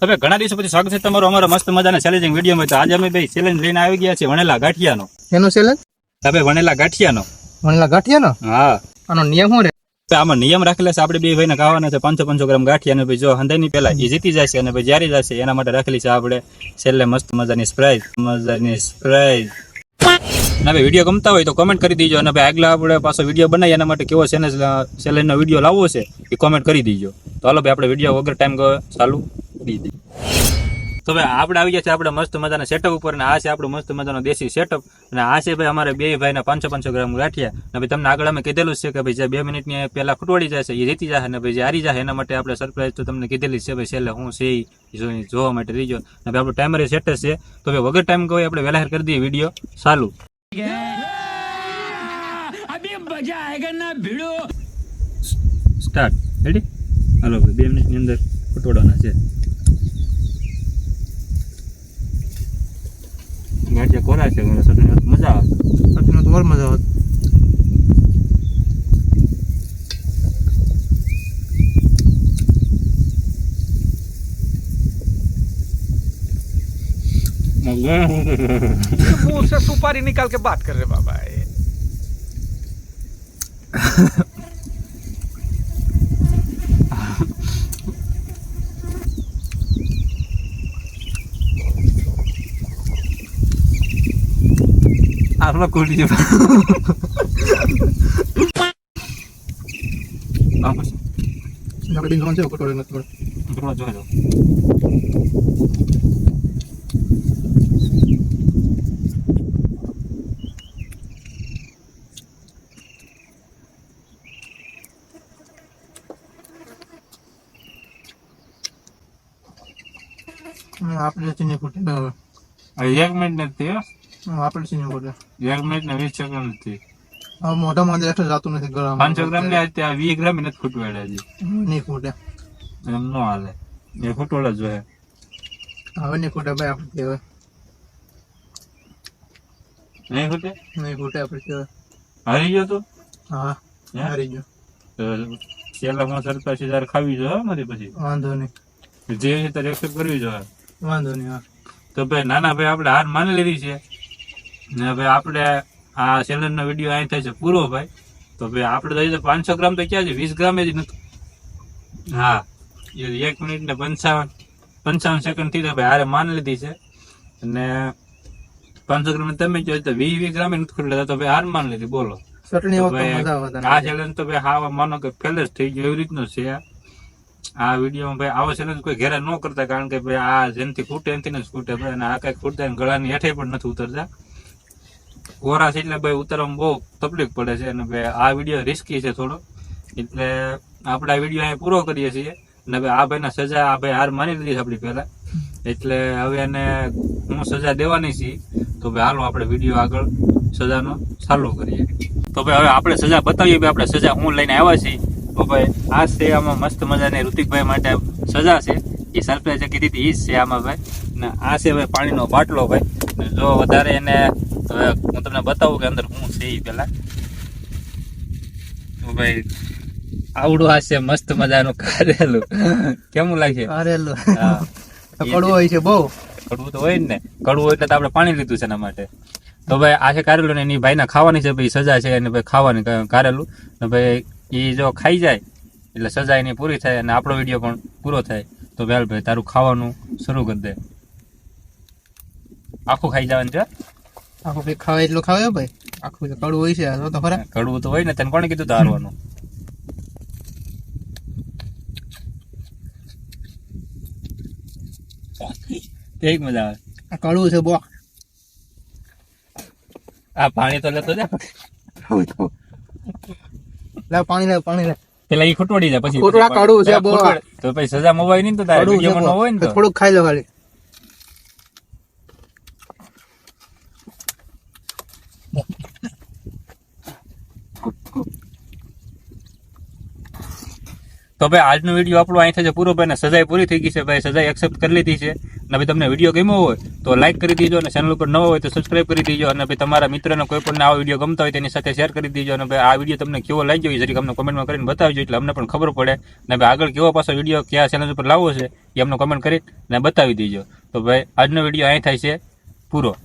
તમે ઘણા દિવસો પછી સ્વાગત છે તમારું અમારા મસ્ત મજાના ચેલેન્જિંગ વિડીયોમાં તો આજે અમે ભાઈ ચેલેન્જ લઈને આવી ગયા છે વણેલા ગાંઠિયાનો. એનો ચેલેન્જ તમે વણેલા ગાંઠિયાનો. વણેલા ગાંઠિયાનો? હા. આનો નિયમ શું રે તો આમાં નિયમ રાખેલા છે આપણે બે ભાઈને ખાવાના છે પાંચસો પાંચસો ગ્રામ ગાંઠિયા અને ભાઈ જો હંધાઈની પહેલા એ જીતી જશે અને ભાઈ જ્યારે જશે એના માટે રાખેલી છે આપણે છેલ્લે મસ્ત મજાની સ્પ્રાઇઝ મજાની સ્પ્રાઇઝ અને ભાઈ વીડિયો ગમતા હોય તો કોમેન્ટ કરી દેજો. અને ભાઈ આગલા આપણે પાછો વીડિયો બનાવી એના માટે કેવો ચેલેન્જ ચેલેન્જનો વીડિયો લાવવો છે, એ કોમેન્ટ કરી દેજો. તો હાલો ભાઈ, આપણે વીડિયો વગર ટાઈમ ચાલુ કરી દઈએ તો ભાઈ, આપણે આવી ગયા છે આપણે મસ્ત મજાના સેટઅપ ઉપર, અને આ છે આપણું મસ્ત મજાનો દેશી સેટઅપ અને આ છે ભાઈ અમારે બે ભાઈના પાંચસો પાંચસો ગ્રામ ગાંઠિયા. અને ભાઈ તમને આગળ અમે કીધેલું છે કે ભાઈ જે બે મિનિટની પહેલાં ખૂટવાડી જાય છે, એ જીતી જાય અને ભાઈ જે હારી જાય, એના માટે આપણે સરપ્રાઈઝ તો તમને કીધેલી છે ભાઈ, છેલ્લે હું છે જોવા માટે રહીજો. અને આપણું ટાઈમર સેટ છે. તો ભાઈ, વગર ટાઈમ કહો આપણે વહેલા કરી દઈએ વીડિયો. ચાલુ. સ્ટાર્ટ રેડી હાલો ભાઈ બે મિનિટની અંદર ખૂટવાડવાના છે. ગાંઠિયા કોરા છે ચટણી મજા આવે. ચટણીનો તો મજા આવત मुँह से सुपारी निकाल के बात कर रहे बाबा আমরা করি আমার সঙ্গে দিন ঘন্টা উপর করে না তোমরা তোমরা জয় આપણે ચીની ફૂટે હવે એક મિનિટ નથી આપણે ચીની ફૂટે એક મિનિટ ને વીસ સેકન્ડ નથી. હવે મોઢામાં અંદર એટલે જાતું નથી ગ્રામ પાંચસો ગ્રામ ને ત્યાં વીસ ગ્રામ નથી ખૂટવાડ્યા હજી. નહીં ફૂટે એમ નો હાલે. એ ખૂટવાડ જ જોઈએ હવે નહીં ફૂટે ભાઈ આપણે કહેવાય. નહીં ખૂટે? નહીં ફૂટે આપણે કહેવાય. હારી ગયો તું? હા? હારી ગયો. પેલા માં સરપાસી સીધા ખાવી જોઈએ હો મારી પછી. વાંધો નહીં. જે તારે એક્સેપ્ટ કરવી જોઈએ. વાંધો નહીં તો ભાઈ નાના ભાઈ આપણે હાર માની લીધી છે. ને ભાઈ આપણે આ ચેલેન્જ નો વીડિયો અહીં થાય છે પૂરો ભાઈ. તો ભાઈ આપણે તો પાંચસો ગ્રામ તો ક્યાં છે? વીસ ગ્રામ જ નથી હા એક મિનિટ ને પંચાવન પંચાવન સેકન્ડથી તો ભાઈ હારે માની લીધી છે. અને પાંચસો ગ્રામ તમે કહો તો વીસ વીસ ગ્રામ નથી ખુલ્લા તો ભાઈ હાર માની લીધી બોલો. આ ચેલેન્જ તો ભાઈ હા માનો કે ફેલ જ થઈ ગયો એવી રીતનું છે. આ. વિડીયોમાં ભાઈ આવો ચેલેન્જ કોઈ ઘેરા ન કરતા, કારણ કે ભાઈ આ જેનથી ખૂટે એનથી જ ખૂટે ભાઈ, અને આ કઈ ખૂટતા ને ગળાની હેઠે પણ નથી ઉતરતા. કોરા છે એટલે ભાઈ ઉતરવામાં બહુ તકલીફ પડે છે, અને ભાઈ આ વીડિયો રિસ્કી છે થોડો. એટલે આપણે આ વીડિયો અહીં પૂરો કરીએ છીએ. અને ભાઈ આ ભાઈના સજા આ ભાઈ હાર માની લીધી છે આપણી પહેલા. એટલે હવે એને હું સજા દેવાની છે તો ભાઈ હાલો આપણે વીડિયો આગળ સજાનો ચાલુ કરીએ. તો ભાઈ હવે આપણે સજા બતાવીએ આપણે સજા હું લઈને આવ્યા છીએ. તો ભાઈ આ છે આમાં મસ્ત મજાની ઋતિકભાઈ માટે સજા છે. એ સરપ્રાઈઝે કીધી હતી એ જ છે આમાં ભાઈ. ને આ છે ભાઈ પાણીનો બાટલો ભાઈ. ને જો વધારે એને હવે હું તમને બતાવું કે અંદર શું છે એ પહેલાં. તો ભાઈ આવડું આ છે મસ્ત મજાનું કારેલું. કેવું લાગે? કારેલું. હા. કડવો હોય છે બહુ. કડવું તો હોય ને. કડવું એટલે તો આપણે પાણી લીધું છે એના માટે. તો ભાઈ આ છે કારેલું ને એની ભાઈને ખાવાની છે ભાઈ સજા છે એને ભાઈ ખાવાની કારેલું. ને ભાઈ એ જો ખાઈ જાય એટલે સજા એની પૂરી થાય અને આપણો વીડિયો પણ પૂરો થાય તો વેલ ભાઈ તારું ખાવાનું શરૂ કરી દે. આખું ખાઈ જવાનું છે આખું ભાઈ ખાવે એટલું ખાવે ભાઈ? આખું તો કડવું હોય છે તો ખરા. કડવું તો હોય ને તને કોણે કીધું તારવાનું એક મજા આવે? આ કડવું છે બો આ પાણી તો લેતો જા. લાવ પાણી લાવ પાણી લાવ પેલા ઈ ખોટવાડી જાય પછી ખોટું કાઢું છે બો તો પછી સજા મવાય નહીં તો તારે છે ન હોય ને તો. થોડુંક ખાઈ લો ખાલી. તો ભાઈ આજનો વીડિયો આપણો અહીં છે પૂરો ભાઈ ને સજાઈ પૂરી થઈ ગઈ છે ભાઈ સજાઈ એક્સેપ્ટ કરી લીધી છે. અને ભાઈ તમને વીડિયો ગમ્યો હોય તો લાઈક કરી દેજો અને ચેનલ ઉપર ન હોય તો સબસ્ક્રાઇબ કરી દેજો અને ભાઈ તમારા મિત્રને કોઈ પણ આવો વીડિયો ગમતા હોય તેની સાથે શેર કરી દેજો અને ભાઈ આ વીડિયો તમને કેવો લાગ્યો એ જરીક અમને કોમેન્ટમાં કરીને બતાવજો એટલે અમને પણ ખબર પડે અને ભાઈ આગળ કેવો પાછો વીડિયો કયા ચેનલ ઉપર લાવવો છે એ અમને કોમેન્ટ કરી બતાવી દેજો. તો ભાઈ આજનો વીડિયો અહીં થાય છે. પૂરો.